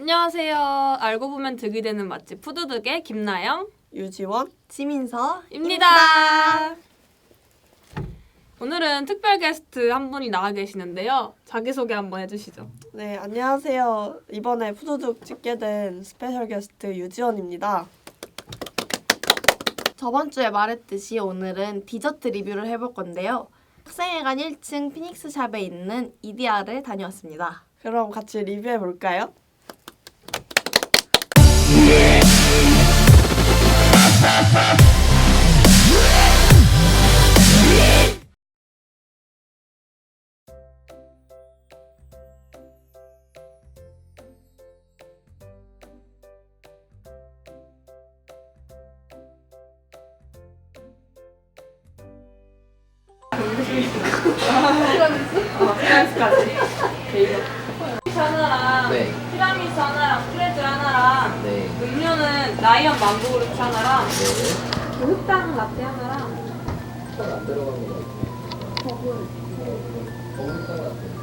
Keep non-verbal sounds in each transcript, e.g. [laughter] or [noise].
안녕하세요. 알고 보면 득이 되는 맛집 푸드득의 김나영. 유지원 지민서 입니다. 오늘은 특별 게스트 한 분이 나와 계시는데요. 자기소개 한번 해주시죠. 네 안녕하세요 이번에 푸드득 찍게 된 스페셜 게스트 유지원입니다 저번 주에 말했듯이 오늘은 디저트 리뷰를 해볼 건데요. 학생회관 1층 피닉스 샵에 있는 이디아를 다녀왔습니다. 그럼 같이 리뷰해 볼까요? 하나랑 네. 티라미수 하나랑 프레즈 하나랑 네. 음료는 라이언 망고 그루트 하나랑 네. 그 흑당 라떼 하나랑 안 들어가는 거 같아요. 버블. 버블 딱 같아요.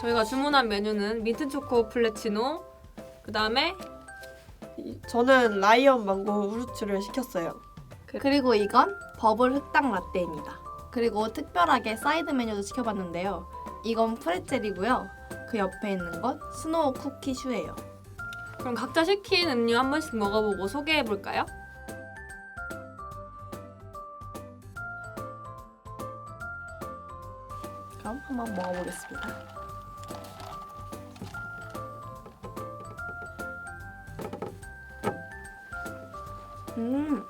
저희가 주문한 메뉴는 민트 초코 플레치노 그 다음에 이- 저는 라이언 망고 후르츠를 시켰어요 그리고 이건 버블 흑당 라떼입니다. 그리고 특별하게 사이드 메뉴도 시켜봤는데요. 이건 프레첼이고요. 그 옆에 있는 건 스노우 쿠키 슈예요. 그럼 각자 시킨 음료 한 번씩 먹어보고 소개해 볼까요? 그럼 한번 먹어보겠습니다. 음.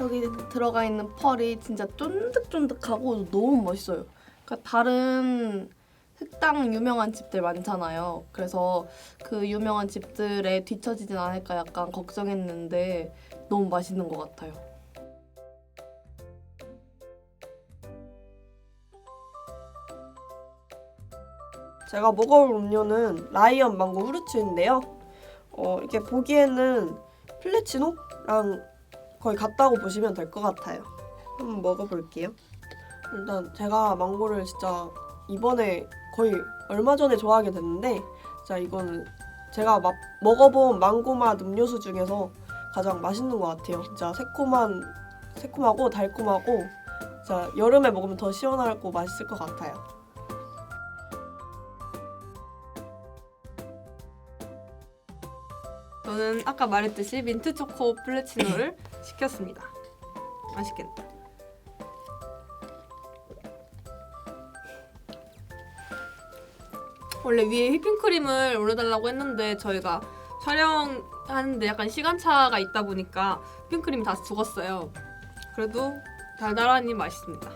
여기 들어가 있는 펄이 진짜 쫀득쫀득하고 너무 맛있어요. 그러니까 다른 흑당 유명한 집들 많잖아요. 그래서 그 유명한 집들에 뒤처지진 않을까 약간 걱정했는데 너무 맛있는 것 같아요. 제가 먹어볼 음료는 라이언 망고 후르츠인데요 어, 이렇게 보기에는 플레치노랑 거의 같다고 보시면 될 것 같아요 한번 먹어볼게요 일단 제가 망고를 진짜 이번에 거의 얼마 전에 좋아하게 됐는데 자 이거는 제가 막 먹어본 망고 맛 음료수 중에서 가장 맛있는 것 같아요 진짜 새콤한 새콤하고 달콤하고 자 여름에 먹으면 더 시원하고 맛있을 것 같아요 저는 아까 말했듯이 민트 초코 플레치노를 [clears throat] 시켰습니다. 맛있겠다. 원래 위에 휘핑크림을 올려달라고 했는데 저희가 촬영하는데 약간 시간차가 있다 보니까 휘핑크림이 다 죽었어요. 그래도 달달하니 맛있습니다.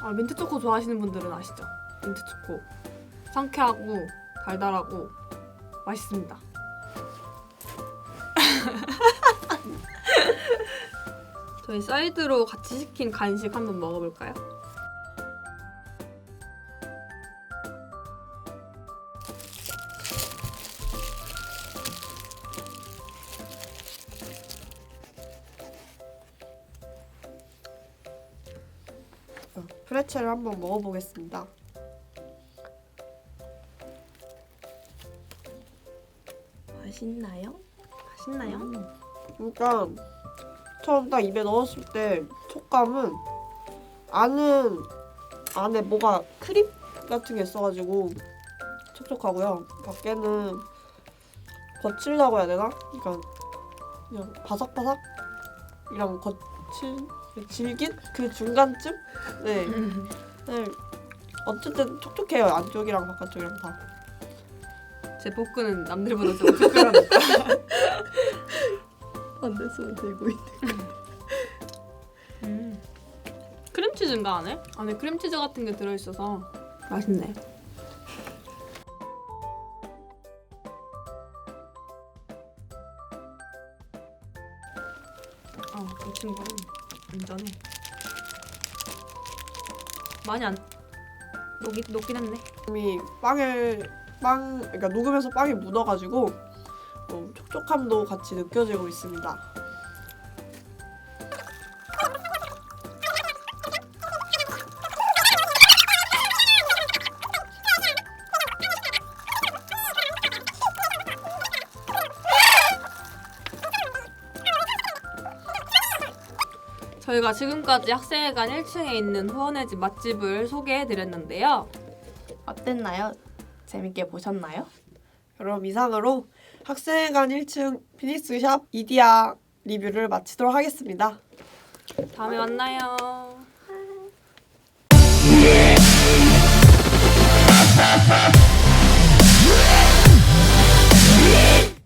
아, 민트 초코 좋아하시는 분들은 아시죠? 민트 초코 상쾌하고 달달하고 맛있습니다. [laughs] 저희 사이드로 같이 시킨 간식 한번 먹어볼까요? 프레첼을 한번 먹어보겠습니다. 맛있나요? 맛있나요? 그러니까 처음 딱 입에 넣었을 때 촉감은 안은 안에 뭐가 크림 같은 게 있어가지고 촉촉하고요. 밖에는 거칠다고 해야 되나? 그러니까 그냥 바삭바삭 이랑 거칠 질긴 그 중간쯤? 네. 네. 어쨌든 촉촉해요. 안쪽이랑 바깥쪽이랑 다. 제 복근은 남들보다 좀 특별합니다. 반대 손 들고 있는. 음. 크림치즈인가 안에? 안에 크림치즈 같은 게 들어있어서 맛있네. 어, 이 친구는 완전해. 많이 안 녹이 녹긴 했네. 이미 빵을 빵 그러니까 녹으면서 빵이 묻어가지고 어, 촉촉함도 같이 느껴지고 있습니다. 저희가 지금까지 학생회관 1층에 있는 후원의 집 맛집을 소개해드렸는데요. 어땠나요? 재밌게 보셨나요? 그럼 이상으로 학생회관 1층 피닉스샵 이디야 리뷰를 마치도록 하겠습니다. 다음에 만나요.